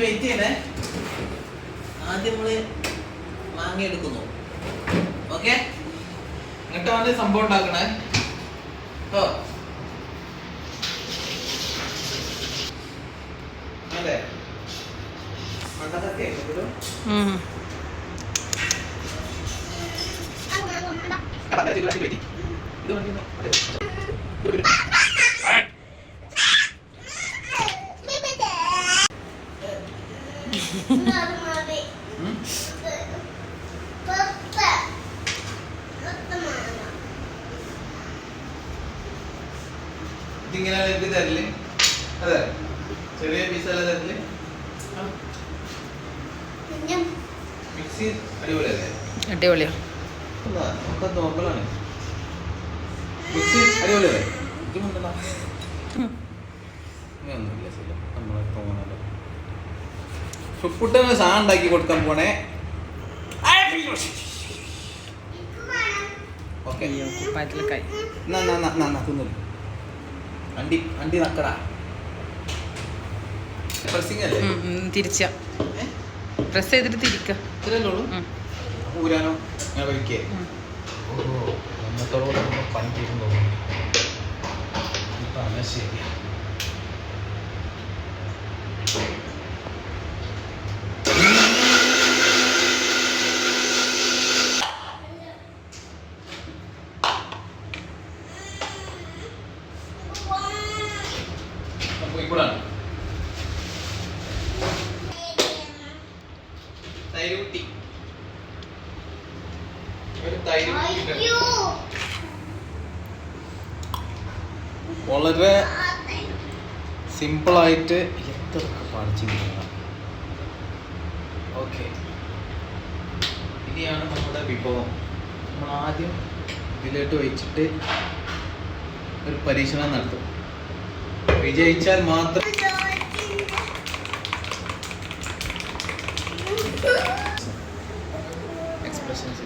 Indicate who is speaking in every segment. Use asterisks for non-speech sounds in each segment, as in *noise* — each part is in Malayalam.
Speaker 1: വെയിറ്റ് ചെയ്യണേ. ആദ്യം നമ്മൾ മാങ്ങ എടുക്കുന്നു. ഓക്കെ എന്നിട്ടാണ് സംഭവം ഉണ്ടാക്കണേ. മണ്ടത്തൊക്കെ ഒരു
Speaker 2: ഉം.
Speaker 1: ഇത് വണ്ടി. ഇതിങ്ങനെ എനിക്ക് തരൽ? അതെ. ചെറിയ പീസല്ല തരൽ? മിക്സി അടിപൊളിയല്ലേ?
Speaker 2: അടിപൊളിയാ
Speaker 1: ഒക്കെ നോക്കലാണ്. മിക്സി അടിപൊളിയല്ലേ? ഇത് മുണ്ടല്ല ഒന്നുമില്ല നമ്മളെ ഫുഡ് സാധനം ഉണ്ടാക്കി കൊടുക്കാൻ പോണേ. ഓക്കെ അണ്ടി അണ്ടി നക്കടാ. പ്രസിംഗ് അല്ലേ?
Speaker 2: തിരിച്ച? പ്രസ് ചെയ്തിട്ട് തിരിക്ക.
Speaker 1: ഇത്രയല്ലേ ഉള്ളൂ?
Speaker 2: ഉം.
Speaker 1: ഊരാനോ? ഞാൻ കഴിക്കേ. അന്നത്തോടെ പണി തീരും തോന്നുന്നു ഇപ്പോഴാണ് തൈര് കുട്ടി വളരെ സിമ്പിളായിട്ട് എത്രയൊക്കെ പഠിച്ചിരിക്കുന്ന ഓക്കെ. ഇനിയാണ് നമ്മുടെ വിഭവം. നമ്മൾ ആദ്യം ഇതിലോട്ട് വെച്ചിട്ട് ഒരു പരീക്ഷണം നടത്തും. വിജയിച്ചാൽ മാത്രം എക്സ്പ്രഷൻസ്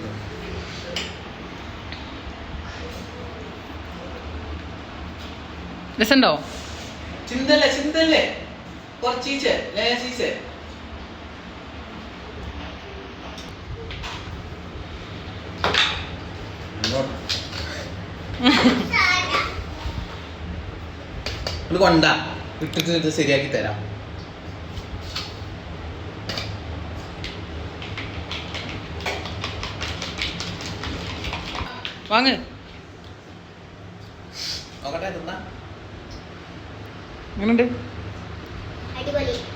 Speaker 2: രസമുണ്ടോ
Speaker 1: ചിന്തല്ലേ ചിന്തല്ലേ? കുറച്ചീച്ചേ ലേശീച്ചേ *laughs* ഇത് കൊണ്ട. ഇട്ടിട്ട് ഇത് ശരിയാക്കി തരാം.
Speaker 2: വാങ്ങ്.
Speaker 1: നോക്കട്ടെ തിന്നാ
Speaker 2: എങ്ങനെയുണ്ട്?
Speaker 3: അടിപൊളി.